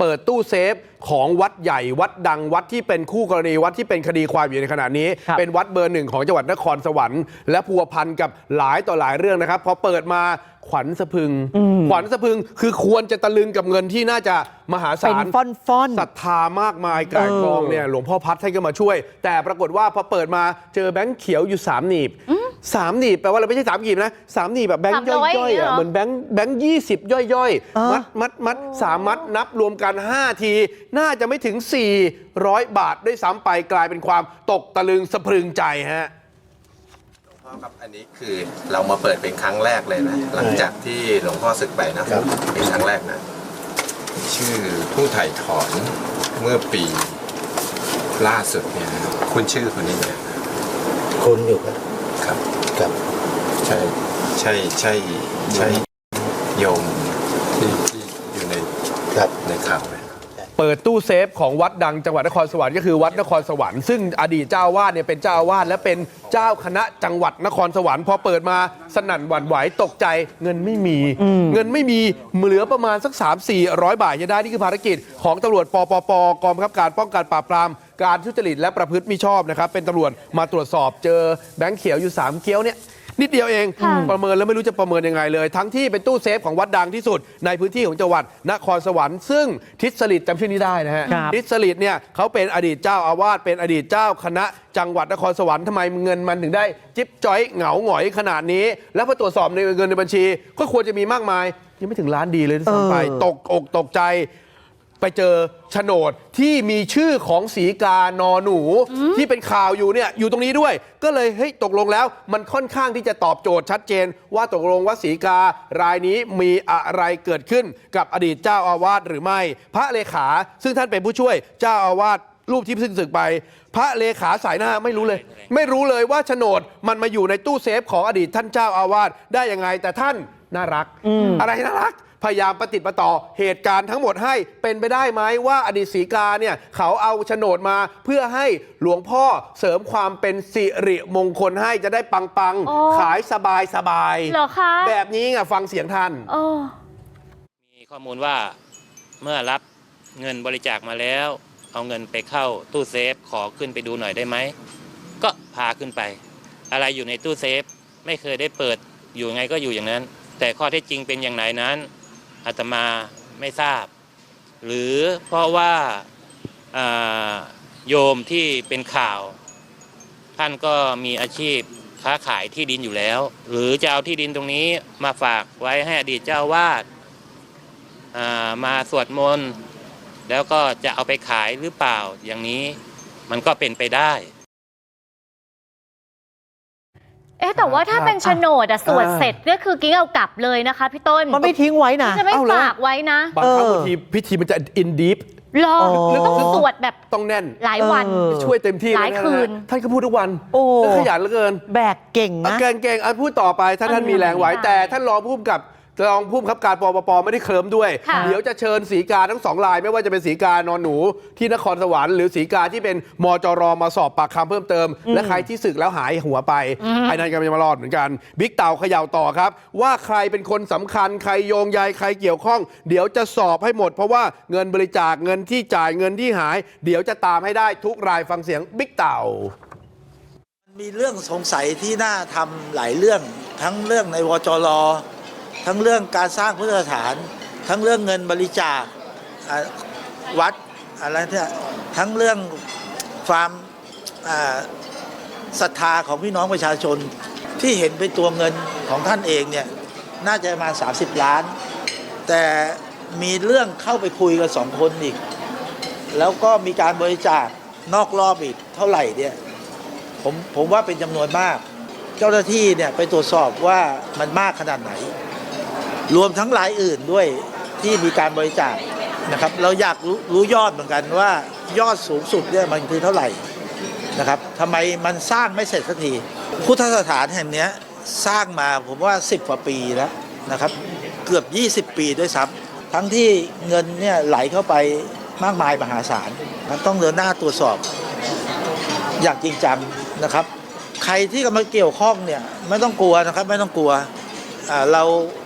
เปิดตู้เซฟของวัดใหญ่วัดดังวัดที่เป็นคู่กรณีวัดที่เป็นคดีความอยู่ในขณะนี้ครับเป็นวัดเบอร์หนึ่งของจังหวัดนครสวรรค์และพัวพันกับหลายต่อหลายเรื่องนะครับพอเปิดมาขวัญสะพรึง ขวัญสะพรึงคือควรจะตะลึงกับเงินที่น่าจะมหาเป็นศาลฟ่อนฟ่อนๆศรัทธามากมายกายกองเนี่ยหลวงพ่อพัดท่านก็มาช่วย แต่ปรากฏว่าพอเปิดมาเจอแบงค์เขียวอยู่สามหนีบ สามหนีบแปลว่าอะไรไม่ใช่สามหนีบนะสามหนีบแบบแบงค์สามย่ร้อยอยๆอย่างเงี้ยเหรอะอเหมือนแบงค์แบงค์ยี่สิบย่อยอ่าๆมัดมัดมัดสามมัดนับรวมกัน 5 ที น่าจะไม่ถึง 400 บาทด้วยซ้ำไปกลายเป็นความตกตะลึงสะพรึงใจฮะพ่อครับอันนี้คือเรามาเปิดเป็นครั้งแรกเลยนะ หลังจากที่หลวงพ่อศึกไปนะครับเป็นครั้งแรกนะ ชื่อผู้ถ่ายถอนเมื่อปีล่าสุดเนี่ยนะครับคุณชื่อคนนี้ไหมคุณอยู่ครับ ครับครับใช่ใช่ใช่ใช่โยมที่ที่อยู่ในครับในข่าวไหม เปิดตู้เซฟของวัดดังจังหวัดนครสวรรค์ก็คือวัดนครสวรรค์ซึ่งอดีตเจ้าอาวาสเนี่ยเป็นเจ้าอาวาสและเป็นเจ้าคณะจังหวัดนครสวรรค์พอเปิดมาสนั่นหวั่นไหวตกใจเงินไม่มี เงินไม่มีเหลือประมาณสัก 3 4 0 0 บาทจะได้นี่คือภารกิจ ของตำรวจปปปกองบังคับการป้องกันปราบปรามการทุจริตและประพฤติมิชอบนะครับเป็นตำรวจมาตรวจสอบเจอแบงค์เขียวอยู่ 3 เกี้ยวเนี่ย นิดเดียวเองค่ะประเมินแล้วไม่รู้จะประเมินยังไงเลย ทั้งที่เป็นตู้เซฟของวัดดังที่สุด ในพื้นที่ของจังหวัดนครสวรรค์ซึ่งทิศสลิดจำชื่อนี้ได้นะฮะครับ ทิศสลิดเนี่ยเขาเป็นอดีตเจ้าอาวาสเป็นอดีตเจ้าคณะ จังหวัดนครสวรรค์ทำไมเงินมันถึงได้ จิ๊บจ้อยเหงาหงอยขนาดนี้ แล้วพอตรวจสอบในเงินในบัญชี ก็ควรจะมีมากมาย ยังไม่ถึงล้านดีเลยด้วยซ้ำไปเออ ตกอกตกใจ ไปเจอโฉนดที่มีชื่อของสีกานอหนู ที่เป็นข่าวอยู่เนี่ยอยู่ตรงนี้ด้วย ก็เลยเฮ้ยตกลงแล้ว มันค่อนข้างที่จะตอบโจทย์ชัดเจน ว่าตกลงว่าสีการายนี้มีอะไรเกิดขึ้นกับอดีตเจ้าอาวาสหรือไม่ พระเลขา ซึ่งท่านเป็นผู้ช่วยเจ้าอาวาสรูปที่เพิ่งศึกไป พระเลขาสายหน้าไม่รู้เลย ไม่รู้เลยว่าโฉนดมันมาอยู่ในตู้เซฟของอดีตท่านเจ้าอาวาสได้ยังไงแต่ท่าน น่ารัก อะไรน่ารัก พยายามประติดประต่อเหตุการณ์ทั้งหมดให้เป็นไปได้ไหมว่าอดีตศรีกาเนี่ยเขาเอาโฉนดมาเพื่อให้หลวงพ่อเสริมความเป็นสิริมงคลให้จะได้ปังปังๆอ๋อขายสบายสบายเหรอคะแบบนี้ไงฟังเสียงท่าน โอ้ มีข้อมูลว่าเมื่อรับเงินบริจาคมาแล้ว เอาเงินไปเข้าตู้เซฟขอขึ้นไปดูหน่อยได้ไหม ก็พาขึ้นไป อะไรอยู่ในตู้เซฟ ไม่เคยได้เปิดอยู่ไงก็อยู่อย่างนั้น แต่ข้อเท็จจริงเป็นอย่างไรนั้นอาตมาไม่ทราบ หรือเพราะว่าโยมที่เป็นข่าว ท่านก็มีอาชีพค้าขายที่ดินอยู่แล้ว หรือจะเอาที่ดินตรงนี้มาฝากไว้ให้อดีตเจ้าวาดมาสวดมนต์แล้วก็จะเอาไปขายหรือเปล่าอย่างนี้มันก็เป็นไปได้ อ๊ะแต่ว่าถ้าเป็นโฉนดอะสวดอ่าเสร็จก็คือกิ๊งเอากลับเลยนะคะพี่ต้นมันไม่ทิ้งไว้นะจะไม่เอ้าเหรอฝากไว้นะบางครั้งเออบางทีพิธีมันจะอินดีฟรออ๋อหรือต้องสวดแบบต้องแน่น หลายวันเออช่วยเต็มที่หลายเะะคืนท่านก็พูดทุกวันโอ้แล้วขยันเหลือเกิน แบกเก่งนะเก่งเก่งๆอะพูดต่อไปถ้าท่านมีแรงไหวค่ะแต่ท่านรองผู้กำกับ รองผู้บังคับการปปปไม่ได้เคลิ้มด้วย ค่ะ เดี๋ยวจะเชิญสีกาทั้งสองราย ไม่ว่าจะเป็นสีกานอนหนูที่นครสวรรค์หรือสีกาที่เป็นมจรมาสอบปากคำเพิ่มเติม และใครที่ศึกแล้วหายหัวไปไอ้นั่นก็ไม่มารอดเหมือนกันบิ๊กเต่าเขย่าต่อครับ ว่าใครเป็นคนสำคัญใครโยงใยใครเกี่ยวข้อง เดี๋ยวจะสอบให้หมด เพราะว่าเงินบริจาคเงินที่จ่ายเงินที่หาย เดี๋ยวจะตามให้ได้ทุกรายฟังเสียงบิ๊กเต่า มีเรื่องสงสัยที่น่าทำหลายเรื่องทั้งเรื่องในวจร ทั้งเรื่องการสร้างพุทธสถาน ทั้งเรื่องเงินบริจาควัดอะไรเนี่ยทั้งเรื่องความศรัทธาของพี่น้องประชาชนที่เห็นเป็นตัวเงินของท่านเองเนี่ยน่าจะประมาณ 30 ล้าน แต่มีเรื่องเข้าไปคุยกันสองคนอีก แล้วก็มีการบริจาคนอกรอบอีกเท่าไหร่เนี่ยผมผมว่าเป็นจำนวนมาก เจ้าหน้าที่เนี่ยไปตรวจสอบว่ามันมากขนาดไหน รวมทั้งรายอื่นด้วยที่มีการบริจาคนะครับ เราอยากรู้รู้ยอดเหมือนกันว่ายอดสูงสุดเนี่ยมันคือเท่าไหร่นะครับทำไมมันสร้างไม่เสร็จสักทีพุทธสถานแห่งนี้สร้างมาผมว่า 10กว่าปีแล้วนะครับ เกือบ 20 ปีด้วยซ้ำทั้งที่เงินเนี่ยไหลเข้าไปมากมายมหาศาลนต้องเดินหน้าตรวจสอบอย่างจริงจังนะครับ ใครที่กำลังเกี่ยวข้องเนี่ยไม่ต้องกลัวนะครับ ไม่ต้องกลัว เรา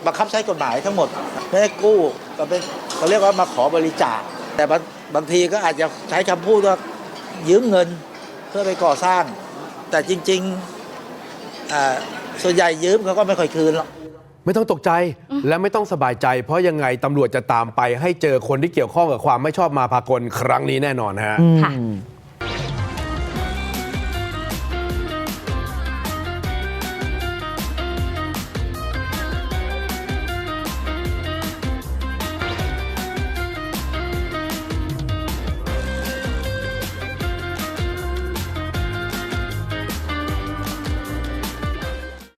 บังคับใช้กฎหมายทั้งหมดไม่ได้กู้ก็เป็นเขาเรียกว่ามาขอบริจาค แต่บางบางทีก็อาจจะใช้คำพูดว่ายืมเงินเพื่อไปก่อสร้าง แต่จริงๆอ่าส่วนใหญ่ยืมเขาก็ไม่ค่อยคืนหรอกไม่ต้องตกใจและไม่ต้องสบายใจ เพราะยังไงตำรวจจะตามไปให้เจอคนที่เกี่ยวข้องกับความไม่ชอบมาพากลครั้งนี้แน่นอนฮะค่ะอืม